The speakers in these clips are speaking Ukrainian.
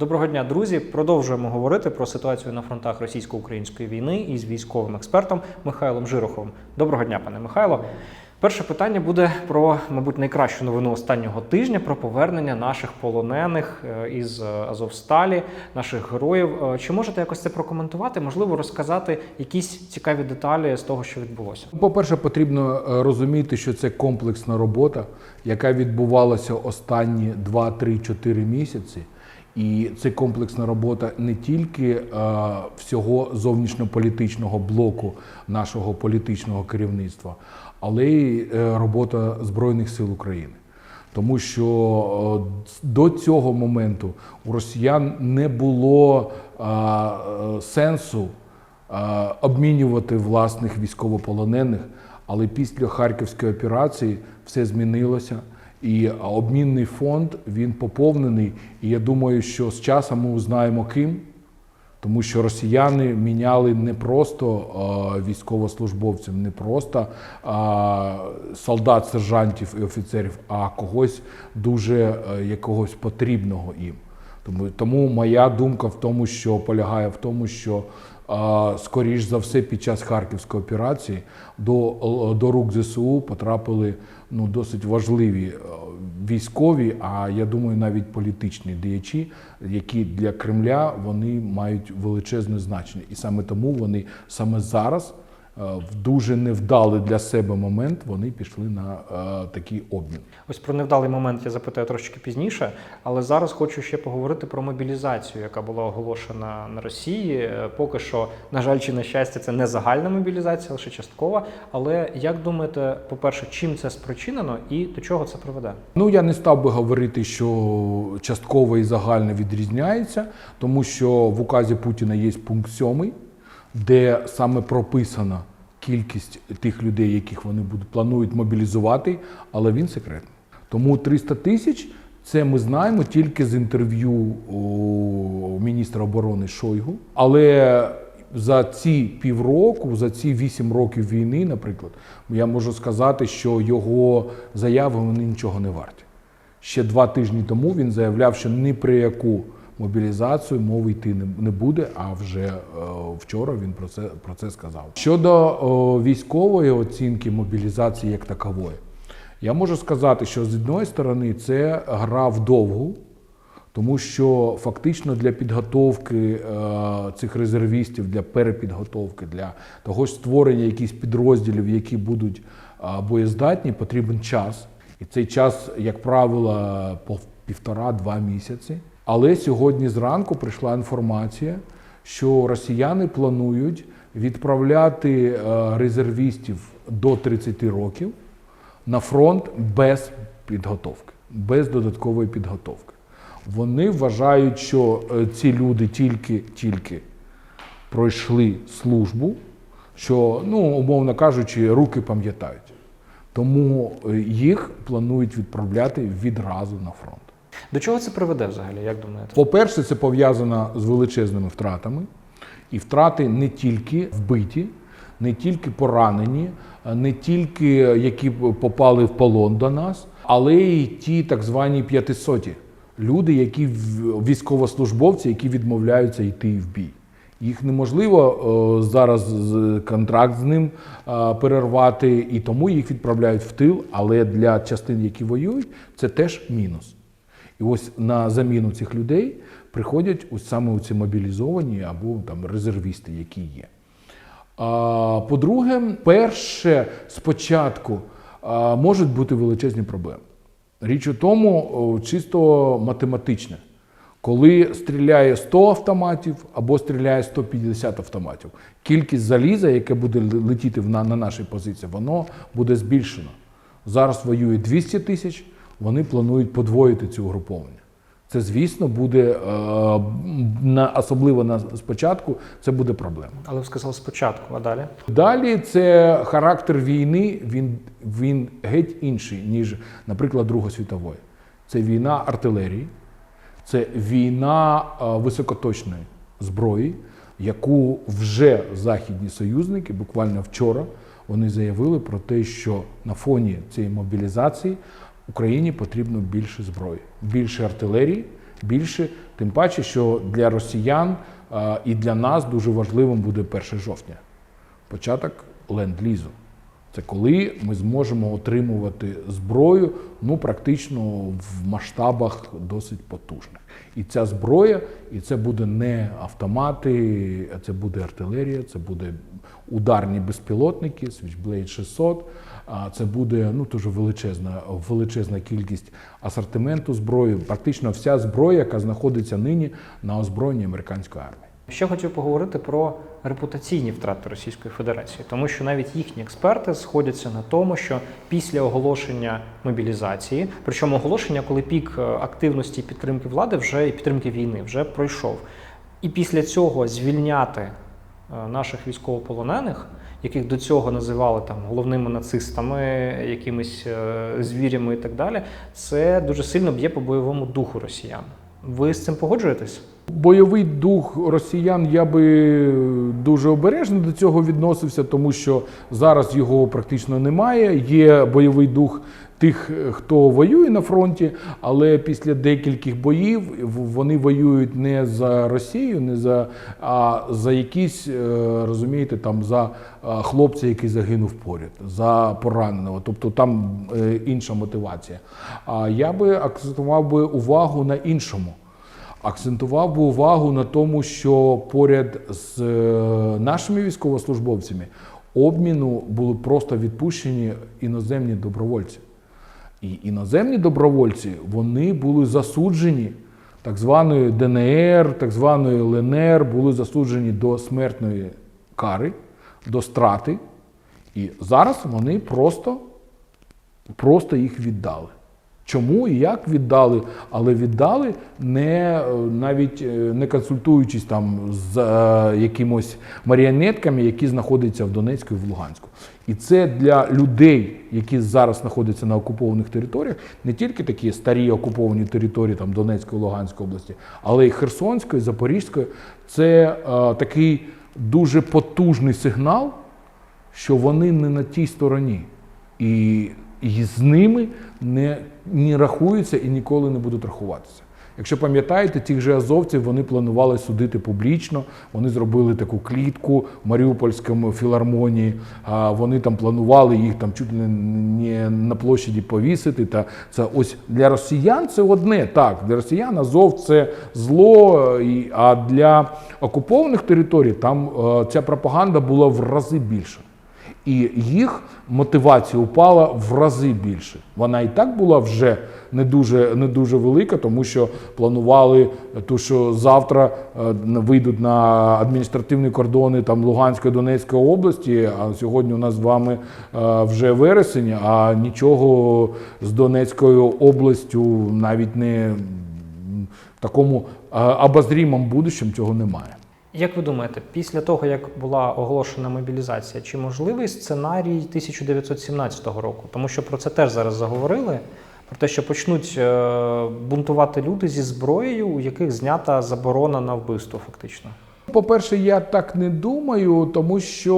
Доброго дня, друзі. Продовжуємо говорити про ситуацію на фронтах російсько-української війни із військовим експертом Михайлом Жироховим. Доброго дня, пане Михайло. Перше питання буде про, мабуть, найкращу новину останнього тижня про повернення наших полонених е, із е, Азовсталі, наших героїв. Е, Чи можете якось це прокоментувати? Можливо, розказати якісь цікаві деталі з того, що відбулося? По-перше, потрібно розуміти, що це комплексна робота, яка відбувалася останні 2-3-4 місяці. І це комплексна робота не тільки е, всього зовнішньополітичного блоку нашого політичного керівництва, але й е, робота Збройних сил України. Тому що е, до цього моменту у росіян не було сенсу обмінювати власних військовополонених, але після Харківської операції все змінилося. І обмінний фонд він поповнений. І я думаю, що з часом ми узнаємо ким, тому що росіяни міняли не просто е, військовослужбовців, не просто е, солдат, сержантів і офіцерів, а когось дуже е, якогось потрібного їм. Тому, тому моя думка в тому, що полягає в тому, що скоріш за все під час Харківської операції до, до рук ЗСУ потрапили ну, досить важливі е, військові, а я думаю, навіть політичні діячі, які для Кремля вони мають величезне значення. І саме тому вони саме зараз, в дуже невдалий для себе момент, вони пішли на е, такий обмін. Ось про невдалий момент я запитаю трошечки пізніше, але зараз хочу ще поговорити про мобілізацію, яка була оголошена на Росії. Е, Поки що, на жаль, чи на щастя, це не загальна мобілізація, лише часткова. Але як думаєте, по-перше, чим це спричинено і до чого це приведе? Ну я не став би говорити, що частково і загально відрізняється, тому що в указі Путіна є пункт 7, де саме прописана кількість тих людей, яких вони будуть планують мобілізувати, але він секретний. Тому 300 тисяч це ми знаємо тільки з інтерв'ю міністра оборони Шойгу. Але за ці півроку, за ці вісім років війни, наприклад, я можу сказати, що його заяви вони нічого не варті. Ще два тижні тому він заявляв, що ні про яку мобілізацію мови йти не- буде. А вже е, вчора він про це, про це сказав. Щодо військової оцінки мобілізації як такової, я можу сказати, що з одної сторони це гра вдовгу, тому що фактично для підготовки е, цих резервістів, для перепідготовки, для того ж створення якихось підрозділів, які будуть е, боєздатні, потрібен час. І цей час, як правило, по півтора-два місяці. Але сьогодні зранку прийшла інформація, що росіяни планують відправляти е, резервістів до 30 років на фронт без підготовки, без додаткової підготовки. Вони вважають, що е, ці люди тільки, тільки пройшли службу, що, ну, умовно кажучи, руки пам'ятають. Тому е, їх планують відправляти відразу на фронт. До чого це приведе взагалі? Як думаєте? По-перше, це пов'язано з величезними втратами. І втрати не тільки вбиті, не тільки поранені, не тільки які попали в полон до нас, але й ті так звані п'ятисоті люди, які військовослужбовці, які відмовляються йти в бій. Їх неможливо е, зараз контракт з ним е, перервати, і тому їх відправляють в тил. Але для частин, які воюють, це теж мінус. І ось на заміну цих людей приходять ось саме ці мобілізовані або там резервісти, які є. А, По-друге, перше, спочатку можуть бути величезні проблеми. Річ у тому, чисто математичне. Коли стріляє 100 автоматів або стріляє 150 автоматів, кількість заліза, яке буде летіти на, на нашій позиції, воно буде збільшено. Зараз воює 200 тисяч, вони планують подвоїти цю угруповання. Це, звісно, буде е, на особливо на спочатку, це буде проблема. Але ви сказали спочатку, а далі? Далі це характер війни, він, він геть інший, ніж, наприклад, Друга світової. Це війна артилерії, це війна е, високоточної зброї, яку вже західні союзники, буквально вчора, вони заявили про те, що на фоні цієї мобілізації Україні потрібно більше зброї, більше артилерії, більше. Тим паче, що для росіян е, і для нас дуже важливим буде 1 жовтня, початок ленд-лізу. Це коли ми зможемо отримувати зброю ну, практично в масштабах досить потужних. І ця зброя, і це буде не автомати, а це буде артилерія, це буде ударні безпілотники, Switchblade 600, а це буде ну, дуже величезна, величезна кількість асортименту зброї, практично вся зброя, яка знаходиться нині на озброєнні американської армії. Ще хотів поговорити про репутаційні втрати Російської Федерації, тому що навіть їхні експерти сходяться на тому, що після оголошення мобілізації, причому оголошення, коли пік е, активності підтримки влади вже і підтримки війни вже пройшов, і після цього звільняти наших військовополонених, яких до цього називали там головними нацистами, якимись е, звірями і так далі, це дуже сильно б'є по бойовому духу росіян. Ви з цим погоджуєтесь? Бойовий дух росіян я би дуже обережно до цього відносився, тому що зараз його практично немає. Є бойовий дух тих, хто воює на фронті, але після декількох боїв вони воюють не за Росію, не за а за якісь, е, розумієте, там за е, хлопця, який загинув поряд, за пораненого. Тобто там е, інша мотивація. А я би акцентував би увагу на іншому. Акцентував би увагу на тому, що поряд з нашими військовослужбовцями обміну були просто відпущені іноземні добровольці. І іноземні добровольці вони були засуджені так званою ДНР, так званою ЛНР, були засуджені до смертної кари, до страти. І зараз вони просто, просто їх віддали. Чому і як віддали, але віддали не е, навіть е, не консультуючись там з е, якимось маріонетками, які знаходяться в Донецьку і в Луганську. І це для людей, які зараз знаходяться на окупованих територіях, не тільки такі старі окуповані території там Донецької, Луганської області, але й Херсонської, Запорізької. Це е, такий дуже потужний сигнал, що вони не на тій стороні. І, і з ними не, не рахуються і ніколи не будуть рахуватися. Якщо пам'ятаєте, тих же азовців вони планували судити публічно. Вони зробили таку клітку в Маріупольському філармонії. А вони там планували їх там чуть не, на площаді повісити. Та це ось для росіян це одне. Так, для росіян Азов це зло. А для окупованих територій там е, ця пропаганда була в рази більша. І їх мотивація упала в рази більше. Вона і так була вже не дуже, не дуже велика, тому що планували, то, що завтра е, вийдуть на адміністративні кордони там Луганської Донецької області. А сьогодні у нас з вами е, вже вересень, а нічого з Донецькою областю навіть не в такому е, обозрімому будущому цього немає. Як ви думаєте, після того, як була оголошена мобілізація, чи можливий сценарій 1917 року? Тому що про це теж зараз заговорили. Про те, що почнуть е, бунтувати люди зі зброєю, у яких знята заборона на вбивство, фактично. По-перше, я так не думаю, тому що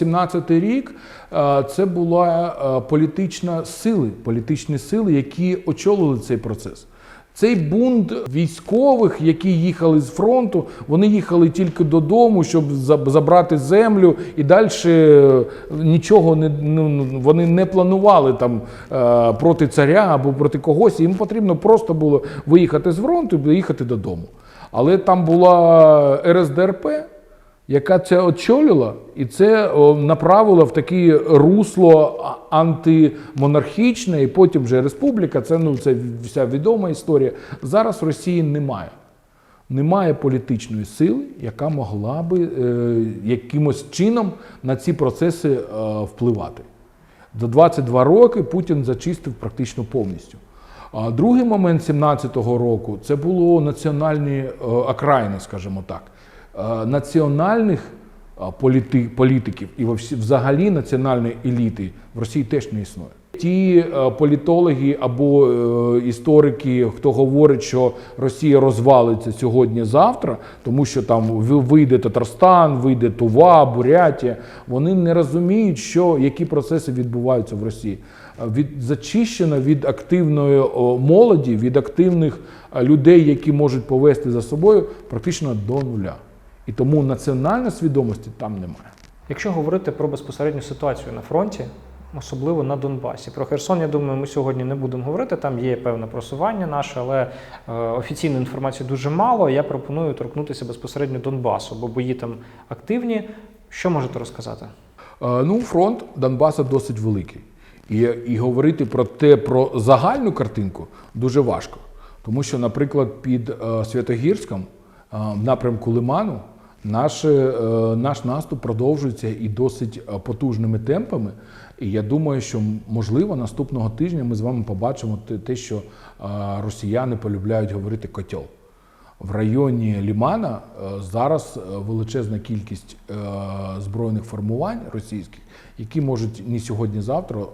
е, 17-й рік е, це була е, політична сили, політичні сили, які очолили цей процес. Цей бунт військових, які їхали з фронту, вони їхали тільки додому, щоб забрати землю, і далі нічого не ну, вони не планували там е, проти царя або проти когось. Їм потрібно просто було виїхати з фронту і доїхати додому. Але там була РСДРП, яка це очолила, і це направило в таке русло антимонархічне, і потім вже республіка. Це ну це вся відома історія. Зараз в Росії немає. Немає політичної сили, яка могла би е, якимось чином на ці процеси е, впливати. За 22 роки Путін зачистив практично повністю. А другий момент 17-го року це було національні е, окраїни, скажімо так. Е, Національних е, політи- політиків і взагалі національної еліти в Росії теж не існує. Ті е, політологи або історики, хто говорить, що Росія розвалиться сьогодні-завтра, тому що там ви- вийде Татарстан, вийде Тува, Бурятія, вони не розуміють, що які процеси відбуваються в Росії. від зачищена від активної молоді, від активних людей, які можуть повести за собою, практично до нуля. І тому національної свідомості там немає. Якщо говорити про безпосередню ситуацію на фронті, особливо на Донбасі, про Херсон, я думаю, ми сьогодні не будемо говорити. Там є певне просування наше, але е, офіційної інформації дуже мало. Я пропоную торкнутися безпосередньо Донбасу, бо бої там активні. Що можете розказати? Е, Ну, фронт Донбаса досить великий. І, і говорити про те, про загальну картинку дуже важко. Тому що, наприклад, під е, Святогірськом, е, в напрямку Лиману, наш, е, наш наступ продовжується і досить е, потужними темпами. І я думаю, що можливо наступного тижня ми з вами побачимо те, що е, росіяни полюбляють говорити котел. В районі Лімана зараз величезна кількість збройних формувань російських, які можуть не сьогодні-завтра е,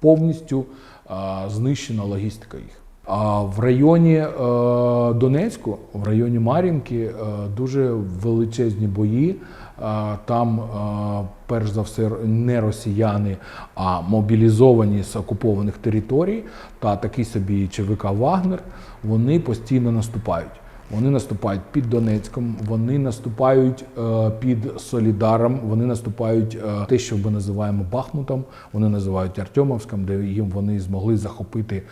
повністю е, знищена логістика їх. А в районі е, Донецьку, в районі Мар'їнки, е, дуже величезні бої. Е, Там, е, перш за все, не росіяни, а мобілізовані з окупованих територій та такий собі ЧВК Вагнер. Вони постійно наступають. Вони наступають під Донецьком, вони наступають е, під Солідаром, вони наступають е, те, що ми називаємо Бахмутом, вони називають Артемовськом, де їм вони змогли захопити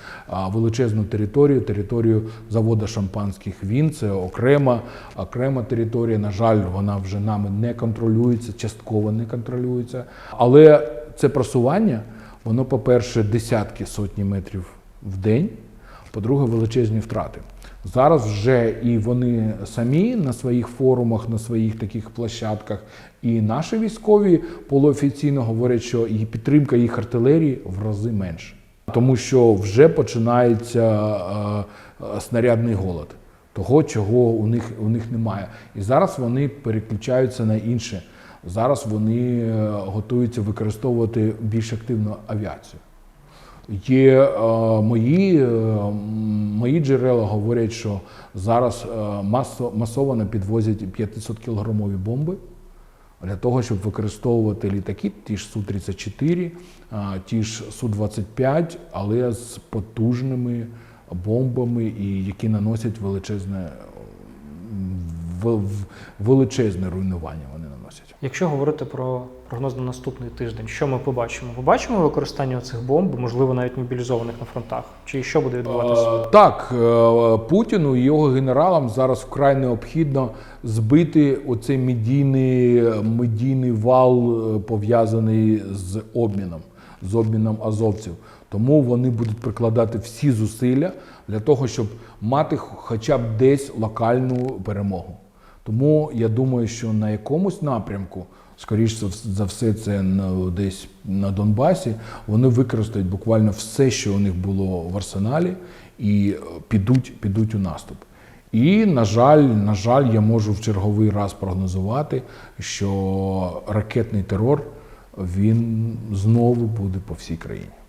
величезну територію, територію заводу шампанських він. Це окрема, окрема територія. На жаль, вона вже нами не контролюється, частково не контролюється. Але це просування, воно, по-перше, десятки сотні метрів в день. По-друге, величезні втрати. Зараз вже і вони самі на своїх форумах, на своїх таких площадках, і наші військові полуофіційно говорять, що і підтримка їх артилерії в рази менше, тому що вже починається е, е, снарядний голод, того, чого у них, у них немає. І зараз вони переключаються на інше. Зараз вони е, готуються використовувати більш активну авіацію. Є е, мої, мої джерела говорять, що зараз е, масо, масово підвозять 500 кілограмові бомби для того, щоб використовувати літаки, ті ж Су-34, е, ті ж Су-25, але з потужними бомбами, і які наносять величезне, в- величезне руйнування. Вони наносять. Якщо говорити про прогноз на наступний тиждень, що ми побачимо? Побачимо використання цих бомб, можливо, навіть мобілізованих на фронтах? Чи що буде відбуватися? Е, Так, е, Путіну і його генералам зараз вкрай необхідно збити оцей медійний, медійний вал, е, пов'язаний з обміном, з обміном азовців. Тому вони будуть прикладати всі зусилля для того, щоб мати хоча б десь локальну перемогу. Тому я думаю, що на якомусь напрямку, скоріш за все, це десь на Донбасі, вони використають буквально все, що у них було в арсеналі, і е, підуть, підуть у наступ. І, на жаль, на жаль, я можу в черговий раз прогнозувати, що ракетний терор він знову буде по всій країні.